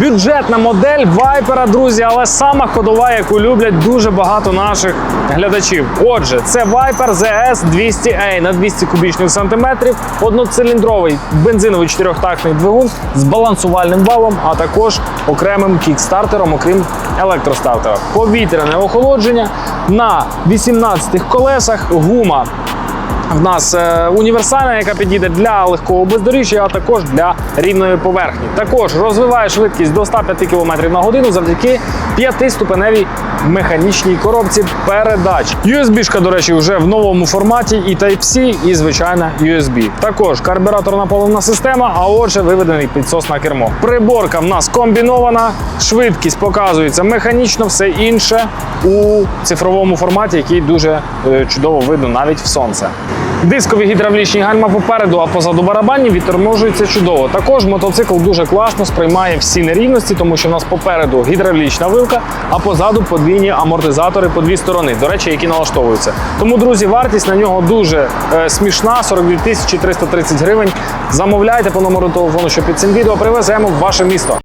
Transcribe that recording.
Бюджетна модель Viper, друзі, але сама ходова, яку люблять дуже багато наших глядачів. Отже, це Viper ZS 200A на 200 кубічних сантиметрів, одноциліндровий бензиновий чотирьохтактний двигун з балансувальним валом, а також окремим кікстартером, окрім електростартера. Повітряне охолодження на 18 колесах, гума в нас е, універсальна, яка підійде для легкого бездоріжжя, а також для рівної поверхні. Також розвиває швидкість до 105 км на годину завдяки п'ятиступеневій механічній коробці передач. USB-шка, до речі, вже в новому форматі і Type-C, і звичайна USB. Також карбюраторна паливна система, а отже, виведений підсос на кермо. Приборка в нас комбінована, швидкість показується механічно, все інше у цифровому форматі, який дуже е, чудово видно навіть в сонце. Дискові гідравлічні гальма попереду, а позаду барабанні відторможуються чудово. Також мотоцикл дуже класно сприймає всі нерівності, тому що у нас попереду гідравлічна вилка, а позаду подвійні амортизатори по дві сторони, до речі, які налаштовуються. Тому, друзі, вартість на нього дуже е, смішна 42 тисячі 330 гривень. Замовляйте по номеру телефону, що під цим відео привеземо в ваше місто.